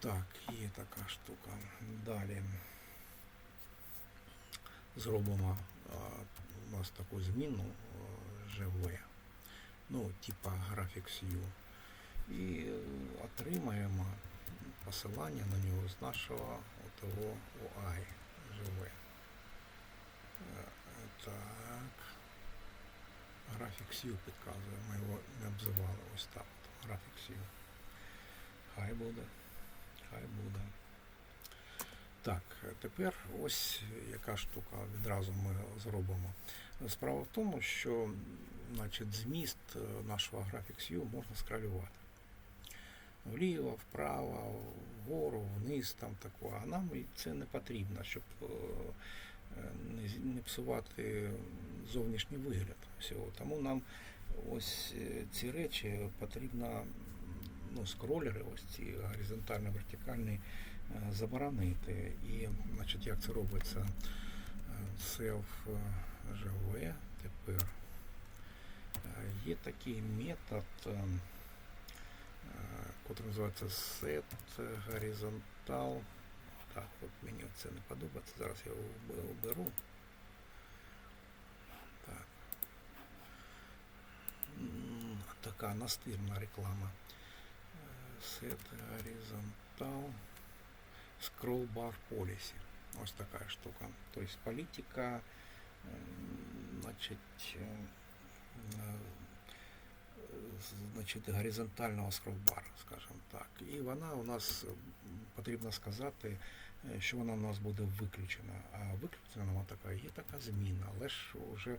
Так, є така штука. Далі зробимо у нас таку зміну GV, ну, типа Graphics U. І отримаємо посилання на нього з нашого того UI GV. Е, Так. Graphics U підказує, ми його не обзивали ось так. Graphics U. Хай буде. Хай буде. Так, тепер ось яка штука відразу ми зробимо. Справа в тому, що значить, зміст е, нашого Graphics U можна скалювати. Вліво, вправо, вгору, вниз, там такого. А нам це не потрібно, щоб е, не, псувати зовнішній вигляд всього. Тому нам ось е, ці речі потрібно ну, скролери, ось ці горизонтально вертикальні е, заборонити. І значить, як це робиться? Е, Self е, GV тепер. Е, Є такий метод, е, називається set horizontal. Так, от мені це не подобається. Зараз я його уберу. Так. Така настирна реклама. Е, horizontal scroll bar policy. Ось така штука. Тобто політика, значить, е, е, значить, горизонтального скролбара, скажімо так. І вона у нас потрібно сказати, е, що вона у нас буде виключена. А виключена вона така, є така зміна, але ж вже е,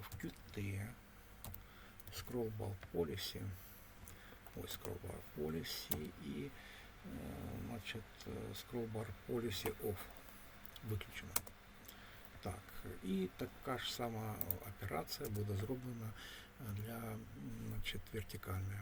в Qt scrollbar policy, ось scrollbar policy і е, значить, е, scrollbar policy off виключено. Так, і така ж сама операція буде зроблена для м, значить, вертикальної.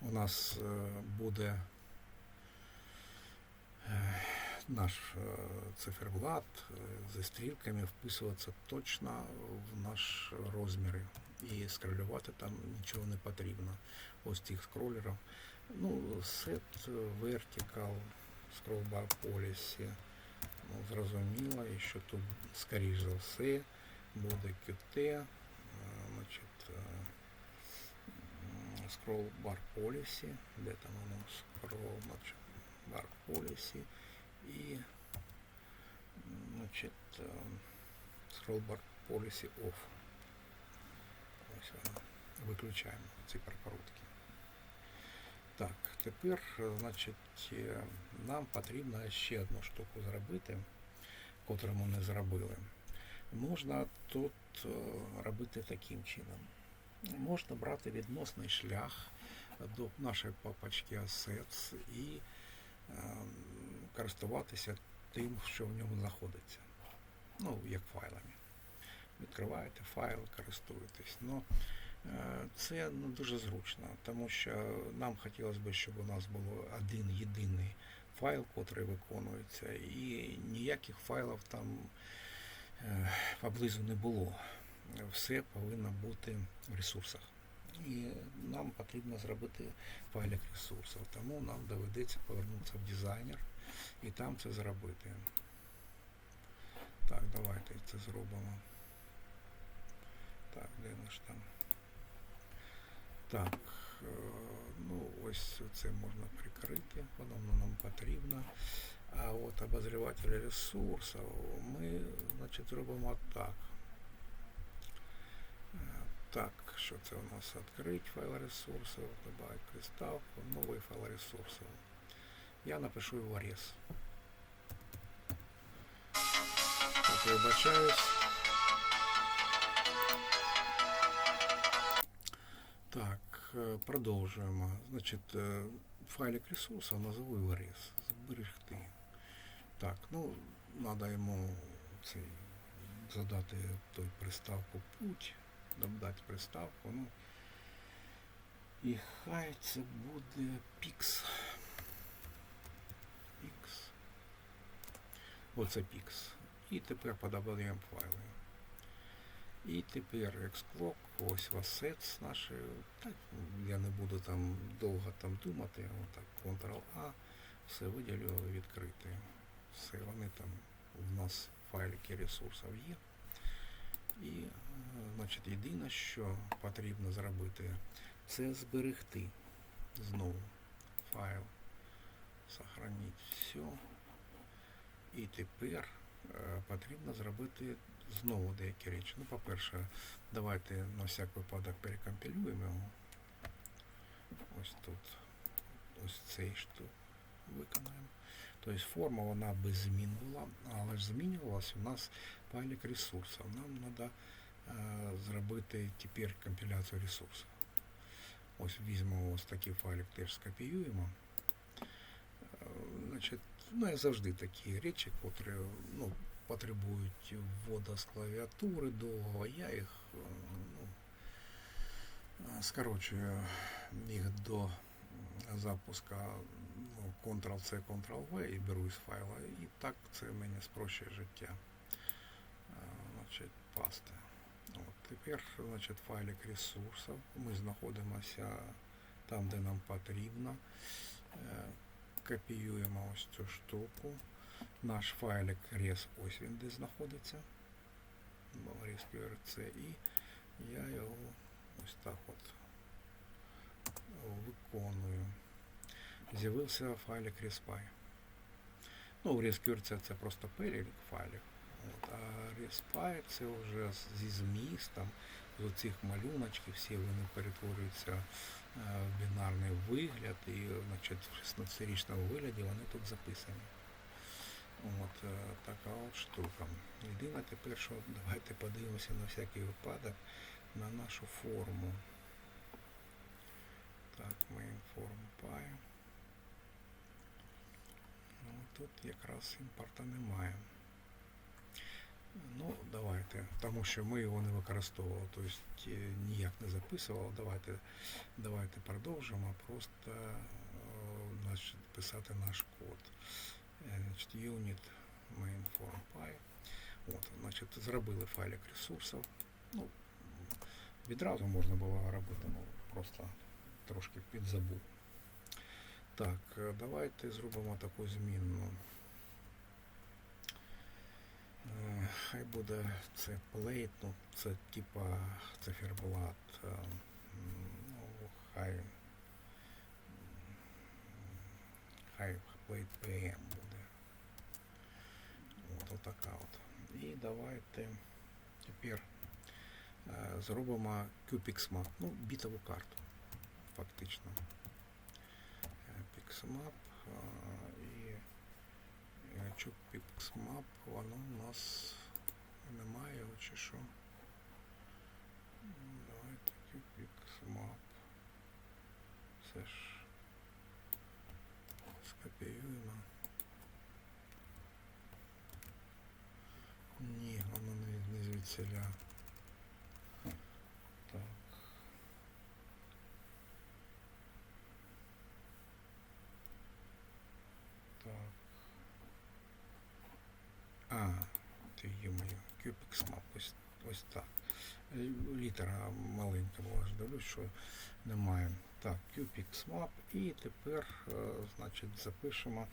У нас е, буде е, наш е, циферблат е, зі стрілками вписуватися точно в наш розміри. І скролювати там нічого не потрібно. Ось цих скролерів. Ну, set vertical scroll bar policy. Ну, зрозуміло, і що тут, скоріш за все, буде QT, е, значить, е, м, scroll bar policy, де там воно scroll, значить, bar policy і м, значить, е, scroll bar policy off. Виключаємо ці прикрутки. Так, тепер, значить, е, нам потрібно ще одну штуку зробити, котру ми не зробили. Можна тут е, робити таким чином. Можна брати відносний шлях до нашої папочки Assets і користуватися тим, що в ньому знаходиться. Ну, як файлами. Відкриваєте файл, користуєтесь. Ну, Е, Це ну, дуже зручно, тому що нам хотілося б, щоб у нас було один єдиний файл, котрий виконується, і ніяких файлів там е, поблизу не було. Все повинно бути в ресурсах. І нам потрібно зробити файлик ресурсів, тому нам доведеться повернутися в дизайнер і там це зробити. Так, давайте це зробимо. Так, де наш там? Так, е, ну ось це можна прикрити, воно нам потрібно. А от обозріватель ресурсів ми, значить, робимо так. Е, Так, що це у нас відкрить файл ресурсів, добавить приставку, новий файл ресурсів. Я напишу його рез. Так, вибачаюсь. Так, е, продовжуємо. Значить, е, файлик ресурсу назову його рез. Зберегти. Так, ну, треба йому цей, задати той приставку путь, додати приставку. Ну, і хай це буде Pix. Pix. Оце Pix. І тепер подобаємо файли. І тепер Xclock, ось Assets наші. Так, я не буду там довго там думати. Отак, Ctrl-A, все виділю відкрити. Все, вони там в нас файлики ресурсів є. І, е, значить, єдине, що потрібно зробити, це зберегти знову файл. Сохраніть все. І тепер е, потрібно зробити знову деякі речі. Ну, по-перше, давайте на всяк випадок перекомпілюємо його. Ось тут. Ось цей штук виконаємо. Тобто форма вона без змін була, але ж змінювалася у нас файлик ресурсів. Нам треба е, зробити тепер компіляцію ресурсів. Ось візьмемо ось такий файлик, теж скопіюємо. Е, Значить, ну, я завжди такі речі, котрі ну, потребують вводу з клавіатури довго, я їх е, ну, скорочую їх до запуска ну, Ctrl-C, Ctrl-V і беру із файла. І так це мені спрощує життя. Е, Значить, паста. От, тепер значить, файлик ресурсів. Ми знаходимося там, де нам потрібно. Е, Копіюємо ось цю штуку. Наш файлик res ось він де знаходиться. ResQRC і я його ось так от виконую. З'явився файлик ResPy. Ну, в ResQRC це просто перелік файлів. От, а ResPy це вже зі змістом, з оцих малюночків, всі вони перетворюються е, в бінарний вигляд, і значить, в 16-річному вигляді вони тут записані. От е, така от штука. Єдине тепер, що давайте подивимося на всякий випадок на нашу форму. Так, main form py. Ну, тут якраз імпорта немає. Ну, давайте, тому що ми його не використовували, тобто е, ніяк не записували. Давайте, давайте продовжимо, просто е, значить, писати наш код. Значить, unit main form py. От, зробили файлик ресурсів. Ну, відразу можна було робити, ну, просто трошки підзабув. Так, е, давайте зробимо таку змінну. Е, Хай буде це plate, ну це типа циферблат. е, Ну, хай. Хай plate PM буде. От отака от. І давайте тепер е, зробимо QPixMap, ну, бітову карту, фактично. Е, Pixmap е, і е, що Pixmap, воно у нас немає, його чи що. М, Давайте QPixMap. Це ж скопіюємо. Не. Так. Так. А, ти моє Cupic Map, ось, ось так. Е, Літера маленька була дивлюсь, що немає. Так, Cupic Map і тепер, е, значить, запишемо.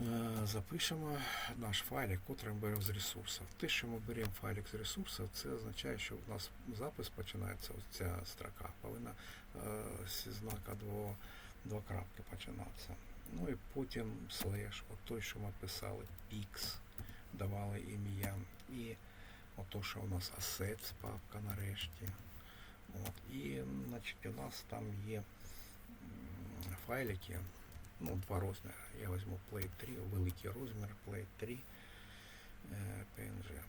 Е, Запишемо наш файлик, котрий ми беремо з ресурсів. Те, що ми беремо файлик з ресурсів, це означає, що у нас запис починається, ось ця строка повинна е, зі знака дво, два крапки починатися. Ну і потім слеш, от той, що ми писали, pix, давали ім'я. І ото, що у нас assets папка нарешті. От. І значить, у нас там є файлики, ну, два розміри. Я візьму Play 3, великий розмір, Play 3 е, PNG.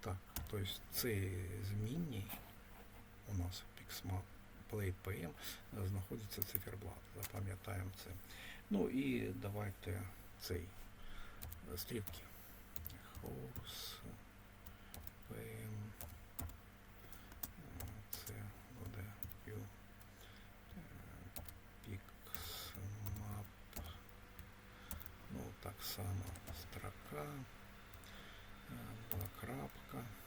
Так, тобто цей змінний у нас Pixmap Play PM знаходиться циферблат. Запам'ятаємо це. Ну і давайте цей стрілки. House сама строка, два крапка.